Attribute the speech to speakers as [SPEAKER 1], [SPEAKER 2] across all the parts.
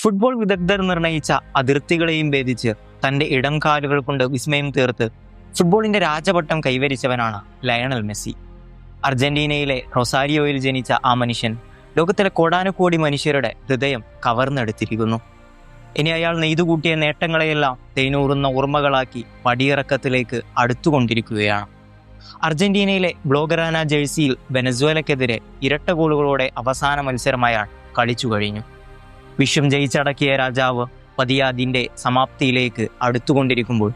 [SPEAKER 1] Football വിദഗ്ധർ നിർണയിച്ച അതിർത്തികളെയും ഭേദിച്ച് തന്റെ ഇടം കാലുകൾ കൊണ്ട് വിസ്മയം തീർത്ത് ഫുട്ബോളിന്റെ രാജപട്ടം കൈവരിച്ചവനാണ് ലയണൽ മെസ്സി. അർജന്റീനയിലെ റൊസാരിയോയിൽ ജനിച്ച ആ മനുഷ്യൻ ലോകത്തിലെ കോടാനുകോടി മനുഷ്യരുടെ ഹൃദയം കവർന്നെടുത്തിരിക്കുന്നു. ഇനി അയാൾ നെയ്തുകൂട്ടിയ നേട്ടങ്ങളെയെല്ലാം തേനൂറുന്ന ഓർമ്മകളാക്കി പടിയിറക്കത്തിലേക്ക് അടുത്തുകൊണ്ടിരിക്കുകയാണ്. അർജന്റീനയിലെ ബ്ലോഗറാന ജേഴ്സിയിൽ വെനസ്വേലക്കെതിരെ ഇരട്ട ഗോളുകളോടെ അവസാന മത്സരമായാൽ കളിച്ചു കഴിഞ്ഞു. വിശ്വം ജയിച്ചടക്കിയ രാജാവ് പതിയെ അതിന്റെ സമാപ്തിയിലേക്ക് അടുത്തുകൊണ്ടിരിക്കുമ്പോൾ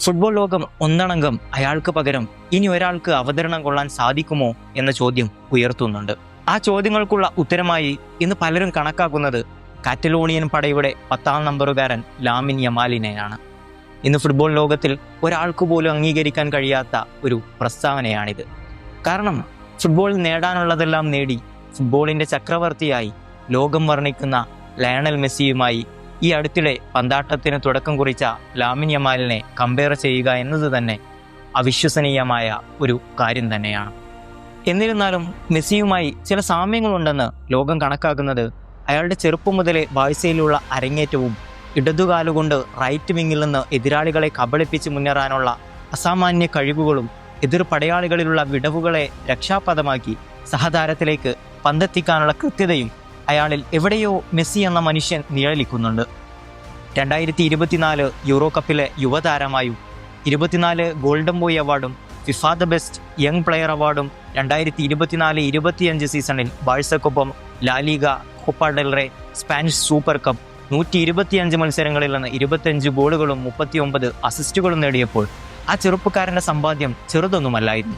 [SPEAKER 1] ഫുട്ബോൾ ലോകം ഒന്നണങ്കം അയാൾക്ക് പകരം ഇനി ഒരാൾക്ക് അവതരണം കൊള്ളാൻ സാധിക്കുമോ എന്ന ചോദ്യം ഉയർത്തുന്നുണ്ട്. ആ ചോദ്യങ്ങൾക്കുള്ള ഉത്തരമായി ഇന്ന് പലരും കണക്കാക്കുന്നത് കാറ്റലോണിയൻ പടയുടെ പത്താം നമ്പറുകാരൻ ലാമിൻ യമാലിനെയാണ്. ഇന്ന് ഫുട്ബോൾ ലോകത്തിൽ ഒരാൾക്ക് പോലും അംഗീകരിക്കാൻ കഴിയാത്ത ഒരു പ്രസ്താവനയാണിത്. കാരണം ഫുട്ബോൾ നേടാനുള്ളതെല്ലാം നേടി ഫുട്ബോളിന്റെ ചക്രവർത്തിയായി ലോകം വർണിക്കുന്ന ലയണൽ മെസ്സിയുമായി ഈ അടുത്തിടെ പന്താട്ടത്തിന് തുടക്കം കുറിച്ച ലാമിൻ യമാലിനെ കമ്പയർ ചെയ്യുക എന്നത് തന്നെ അവിശ്വസനീയമായ ഒരു കാര്യം തന്നെയാണ്. എന്നിരുന്നാലും മെസ്സിയുമായി ചില സാമ്യങ്ങളുണ്ടെന്ന് ലോകം കണക്കാക്കുന്നത് അയാളുടെ ചെറുപ്പം മുതലേ ബാഴ്സയിലുള്ള അരങ്ങേറ്റവും ഇടതുകാലുകൊണ്ട് റൈറ്റ് വിങ്ങിൽ നിന്ന് എതിരാളികളെ കബളിപ്പിച്ച് മുന്നേറാനുള്ള അസാമാന്യ കഴിവുകളും എതിർ പടയാളികളിലുള്ള വിടവുകളെ രക്ഷാപഥമാക്കി സഹതാരത്തിലേക്ക് പന്തെത്തിക്കാനുള്ള കൃത്യതയും അയാളിൽ എവിടെയോ മെസ്സി എന്ന മനുഷ്യൻ നിഴലിക്കുന്നുണ്ട്. രണ്ടായിരത്തി ഇരുപത്തിനാല് യൂറോ കപ്പിലെ യുവതാരമായും ഇരുപത്തിനാല് ഗോൾഡൻ ബോയ് അവാർഡും FIFA the best young player അവാർഡും രണ്ടായിരത്തി ഇരുപത്തിനാല് ഇരുപത്തിയഞ്ച് സീസണിൽ ബാഴ്സക്കൊപ്പം La Liga Copa del Rey Spanish super cup നൂറ്റി ഇരുപത്തിയഞ്ച് മത്സരങ്ങളിൽ നിന്ന് ഇരുപത്തിയഞ്ച് ഗോളുകളും മുപ്പത്തിയൊമ്പത് അസിസ്റ്റുകളും നേടിയപ്പോൾ ആ ചെറുപ്പക്കാരന്റെ സമ്പാദ്യം ചെറുതൊന്നുമല്ലായിരുന്നു.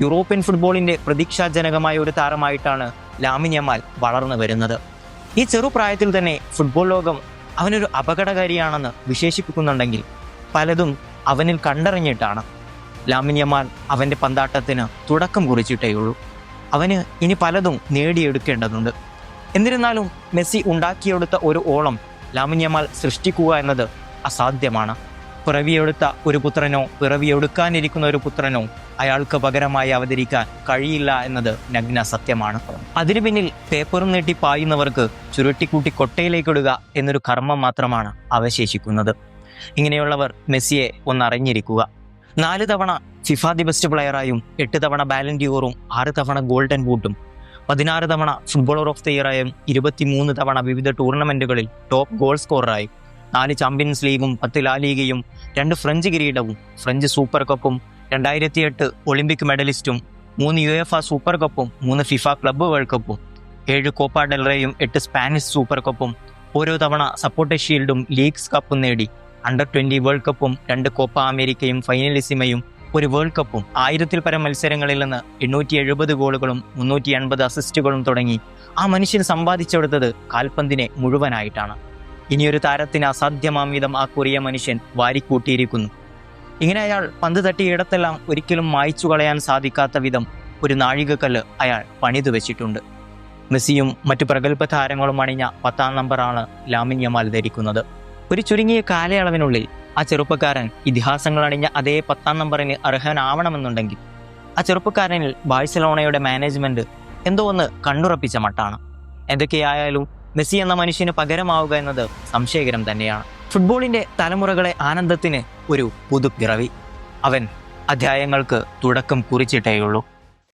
[SPEAKER 1] യൂറോപ്യൻ ഫുട്ബോളിന്റെ പ്രതീക്ഷാജനകമായ ഒരു താരമായിട്ടാണ് ലാമിൻ യമാൽ വളർന്നു വരുന്നത്. ഈ ചെറുപ്രായത്തിൽ തന്നെ ഫുട്ബോൾ ലോകം അവനൊരു അപകടകാരിയാണെന്ന് വിശേഷിപ്പിക്കുന്നുണ്ടെങ്കിൽ പലതും അവനിൽ കണ്ടറിഞ്ഞിട്ടാണ്. ലാമിൻ യമാൽ അവന്റെ പന്താട്ടത്തിന് തുടക്കം കുറിച്ചിട്ടേയുള്ളൂ അവന് ഇനി പലതും നേടിയെടുക്കേണ്ടതുണ്ട്. എന്നിരുന്നാലും മെസ്സി ഉണ്ടാക്കിയെടുത്ത ഒരു ഓളം ലാമിൻ യമാൽ സൃഷ്ടിക്കുക എന്നത് അസാധ്യമാണ്. പിറവിയെടുത്ത ഒരു പുത്രനോ പിറവിയെടുക്കാനിരിക്കുന്ന ഒരു പുത്രനോ അയാൾക്ക് പകരമായി അവതരിക്കാൻ കഴിയില്ല എന്നത് നഗ്ന സത്യമാണ്. അതിനു പിന്നിൽ പേപ്പറും നീട്ടി പായുന്നവർക്ക് ചുരുട്ടിക്കൂട്ടി കൊട്ടയിലേക്കിടുക എന്നൊരു കർമ്മം മാത്രമാണ് അവശേഷിക്കുന്നത്. ഇങ്ങനെയുള്ളവർ മെസ്സിയെ ഒന്നറിഞ്ഞിരിക്കുക. നാല് തവണ ഫിഫ ദി ബെസ്റ്റ് പ്ലെയറായും എട്ട് തവണ ബാലൻഡിയോറും ആറ് തവണ ഗോൾഡൻ ബൂട്ടും പതിനാറ് തവണ ഫുട്ബോളർ ഓഫ് ദ ഇയറായും ഇരുപത്തിമൂന്ന് തവണ വിവിധ ടൂർണമെന്റുകളിൽ ടോപ്പ് ഗോൾ സ്കോററായും നാല് ചാമ്പ്യൻസ് ലീഗും പത്ത് ലാലീഗയും രണ്ട് ഫ്രഞ്ച് കിരീടവും ഫ്രഞ്ച് സൂപ്പർ കപ്പും രണ്ടായിരത്തി എട്ട് ഒളിമ്പിക് മെഡലിസ്റ്റും മൂന്ന് യു എഫ് സൂപ്പർ കപ്പും മൂന്ന് ഫിഫ ക്ലബ്ബ് വേൾഡ് കപ്പും ഏഴ് കോപ്പ ഡെൽറേയും എട്ട് സ്പാനിഷ് സൂപ്പർ കപ്പും ഓരോ തവണ സപ്പോർട്ട് ഷീൽഡും ലീഗ്സ് കപ്പും നേടി. അണ്ടർ ട്വന്റി വേൾഡ് കപ്പും രണ്ട് കോപ്പ അമേരിക്കയും ഫൈനലിസിമയും ഒരു വേൾഡ് കപ്പും ആയിരത്തിൽ പരം മത്സരങ്ങളിൽ നിന്ന് എണ്ണൂറ്റി എഴുപത് ഗോളുകളും മുന്നൂറ്റി അൻപത് അസിസ്റ്റുകളും തുടങ്ങി. ആ മനുഷ്യൻ സമ്പാദിച്ചെടുത്തത് കാൽപന്തിനെ മുഴുവനായിട്ടാണ്. ഇനിയൊരു താരത്തിന് അസാധ്യമാം വിധം ആ കൊറിയ മനുഷ്യൻ വാരിക്കൂട്ടിയിരിക്കുന്നു. ഇങ്ങനെ അയാൾ പന്ത് തട്ടിയ ഇടത്തെല്ലാം ഒരിക്കലും മായ്ച്ചു കളയാൻ സാധിക്കാത്ത വിധം ഒരു നാഴികക്കല്ല് അയാൾ പണിതു വെച്ചിട്ടുണ്ട്. മെസ്സിയും മറ്റു പ്രഗത്ഭ താരങ്ങളും അണിഞ്ഞ പത്താം നമ്പറാണ് ലാമിൻ യമാൽ ധരിക്കുന്നത്. ഒരു ചുരുങ്ങിയ കാലയളവിനുള്ളിൽ ആ ചെറുപ്പക്കാരൻ ഇതിഹാസങ്ങൾ അണിഞ്ഞ അതേ പത്താം നമ്പറിന് അർഹനാവണമെന്നുണ്ടെങ്കിൽ ആ ചെറുപ്പക്കാരനിൽ ബാഴ്സലോണയുടെ മാനേജ്മെന്റ് എന്തോ ഒന്ന് കണ്ണുറപ്പിച്ച മട്ടാണ്. എന്തൊക്കെയായാലും മെസ്സി എന്ന മനുഷ്യന് പകരമാവുക എന്നത് സംശയകരം തന്നെയാണ്. ഫുട്ബോളിന്റെ തലമുറകളെ ആനന്ദത്തിന് ഒരു പുതുപ്പിറവി. അവൻ അധ്യായങ്ങൾക്ക് തുടക്കം കുറിച്ചിട്ടേയുള്ളൂ.